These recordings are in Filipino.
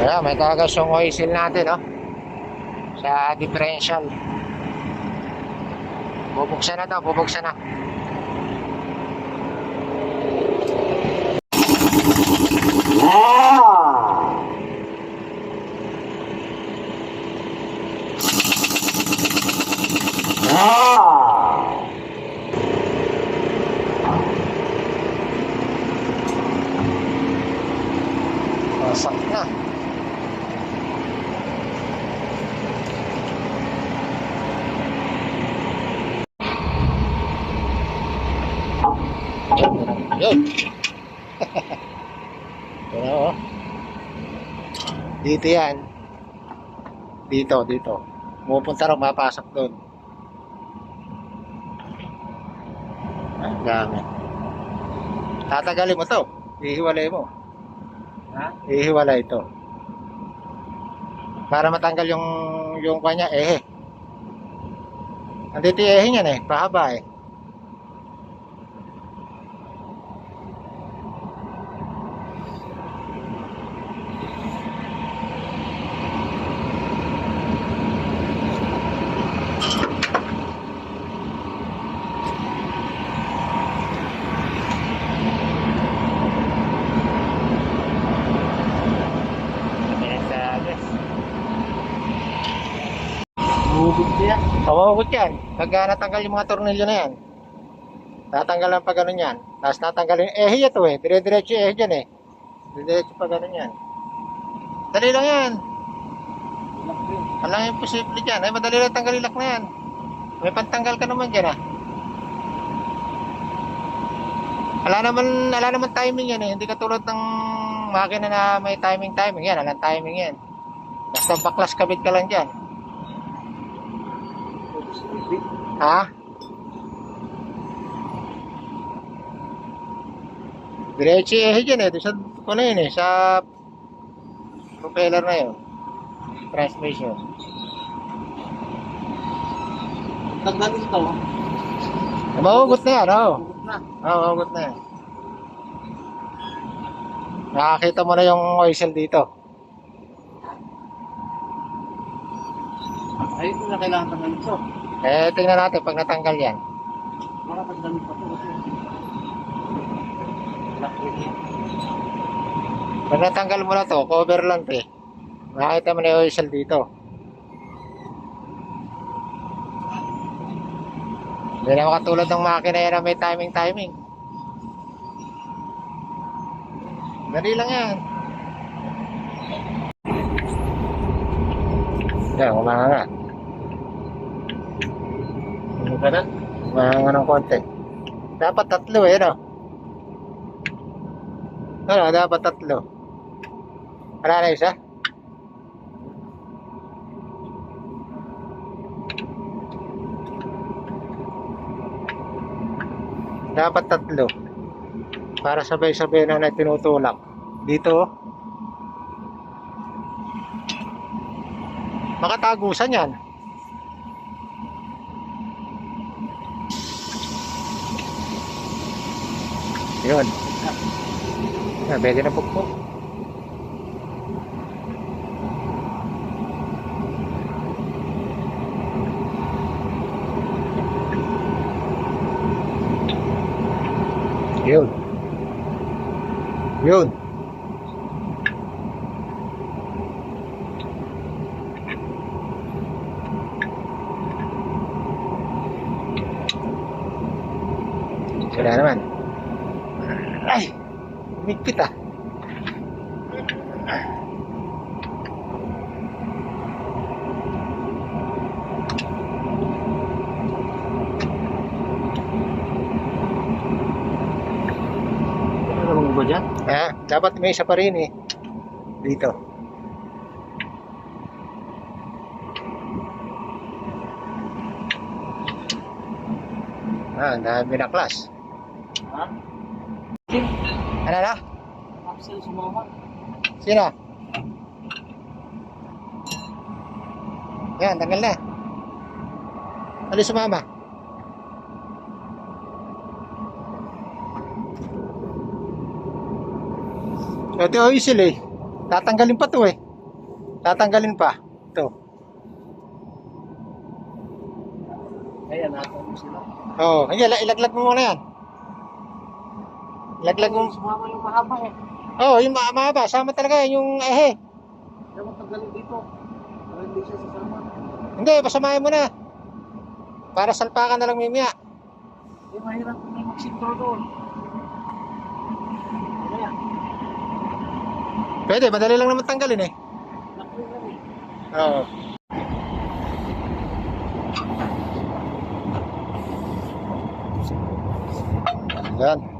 Ayan, may tagas yung oil natin, no? Sa differential. Bubuksan na to, bubuksan na. Wasak na. Yun. Yun oh. Dito yan. Dito, dito. Pupunta rin, mapasok doon. Ang dami. Tatagalin mo to. Ihiwalay mo. Ha? Ihiwalay ito. Para matanggal yung yung kanya ehe. Andito yung ehe niyan eh, pahaba eh. Kawagot yan. Pagka natanggal yung mga tornilyo na yan. Tatanggal lang pa ganun yan. Tapos natanggal yung ehe ito eh. Dire-diretso ehe dyan eh. Dire-diretso pa ganun yan. Dali lang yan. Walang imposible dyan. Ay, madali lang tanggal yung lock na yan. May pantanggal ka naman dyan ah. Wala naman, wala naman timing yan eh. Hindi katulad ng makina na may timing timing yan. Walang timing yan. Basta baklas kabit ka lang dyan. Ha? Diretso ehe dyan eh. Sa, na yun eh, sa propeller na yun. Transmission. Tanggalin ito. Mahugot na yan, oo. Na. Oo, mahugot na yan. Nakakita mo na yung oil seal dito. Ay, ito na kailangan tanggalin ito. Eh, tingnan natin pag natanggal yan. Baka tanggalin pa yan. Pag natanggal mo na to, cover lang to eh. Makakita mo na yung oil dito. Hindi na makatulad ng makina yan na may timing-timing. Dali lang yan. Yan, umanga. Ano ka na? Umanga ng konti. Dapat tatlo eh, no? Ano, dapat tatlo. Wala na isa? Dapat tatlo. Para sabay-sabay na na tinutulak. Dito. oh. Makatagusan yan. Yun. Ah, pwede na pukpok. Yun. Yun. Wala naman. Ay! Umigpit ah. Ano ba dyan? Ah, dapat may isa pa rin eh. Dito. Ah, ang dami na class. Ha? Ano na? Axel sumama. Sino? Yan, tanggal na. Ano sumama? Ito oil seal eh. Tatanggalin pa to eh. Tatanggalin pa. Ito. Kaya natin mo sila. Oo. Oh, ila- ilaglag mo muna yan. Ilaglag mo. Sumama yung mahaba eh. Oo, oh, yung ma- mahaba. Sama talaga yan, yung ehe. Kaya matanggalin dito. Para hindi siya sasama. Hindi, pasamahin mo na. Para salpakan na lang mimia. Eh, mahirap na magsintro doon. Kaya, Pwede, madali lang naman tanggalin eh. nakuha lang eh. Oo. Yan.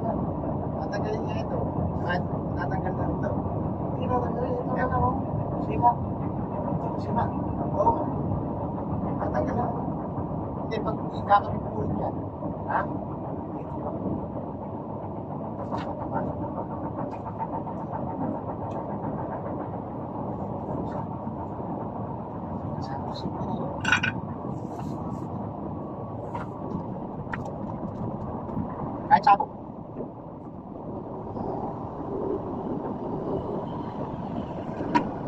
Tatanggalin niya ito. At tatanggal na ito. Hindi na tanggalin. Ito lang. oh. Sima. Ito, sima. Oo. Tatanggal na. Hindi, pag ikakabit mo ulit. Ha?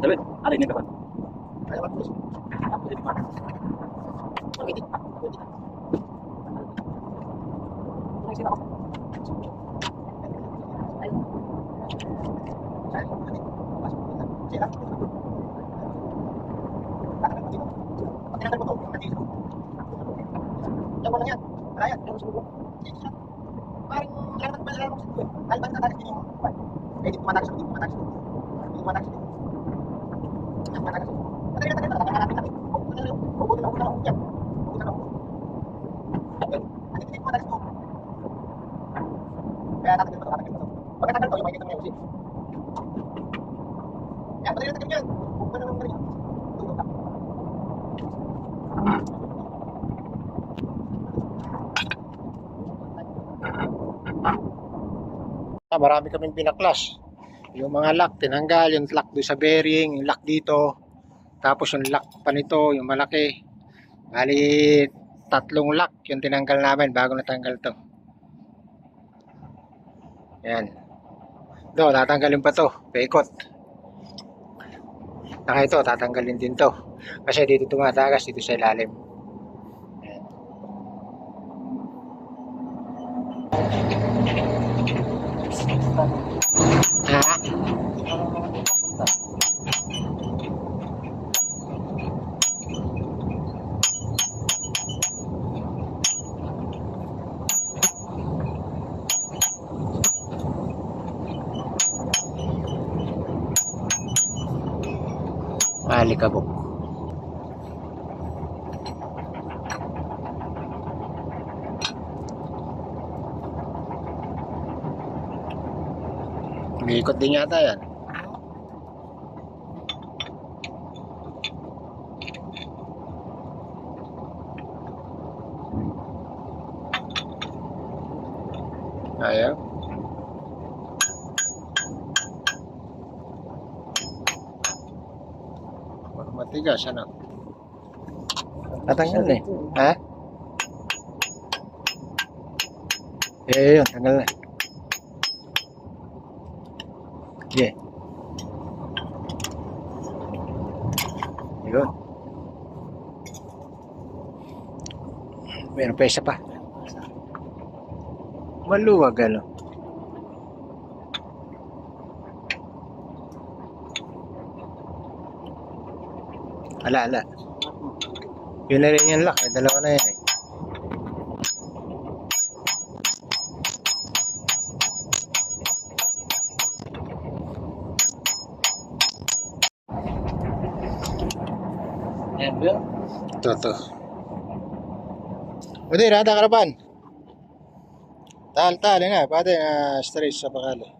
sila, boss? Kahit tagal to. Bumalik ito sila. Saan? Kahit tagal ito. Siya nakatungkol din yung beer eh. Ayaw. Masungkol din yun. Ano naman nagkatagal ito? Hindi ko din. Ko yung ito sila. Hindi ko din. Ah. David, alay na ka ba? Ayaw ang puso. Pwede pa. Pagkiti. Pagkiti. Ay, sila ako. Kaya tatagil mo ito, tatagil mo ito. Pagkatagal ko, yung makikita mo yung usin. Yan, madali na tagal yan. Huwag mo naman ganyan. Tulog ka. Ah, marami kaming binaklas. Yung mga lock, tinanggal. Yung lock doon sa bearing, yung lock dito. Tapos yung lock pa nito, yung malaki. Bali, tatlong lock yung tinanggal namin bago natanggal to. Yan. Do, tatanggalin pa to. Paikot. Saka ito, tatanggalin din to. Kasi dito tumatagas, dito sa ilalim. Yan. Ha? Alikabok. Umiikot din yata yan. Ayaw. Matigas, ano? Tatanggal na eh. Ha? Eh, yun. Tanggal na. Sige. Yun. Meron pa isa pa. Maluwag ano. Ala, ala. Yun na rin yung lock. Dalawa na yan eh. Ito. Pwede, rata karapan. Tal, tal, nga. Pwede, na straight sa pakali.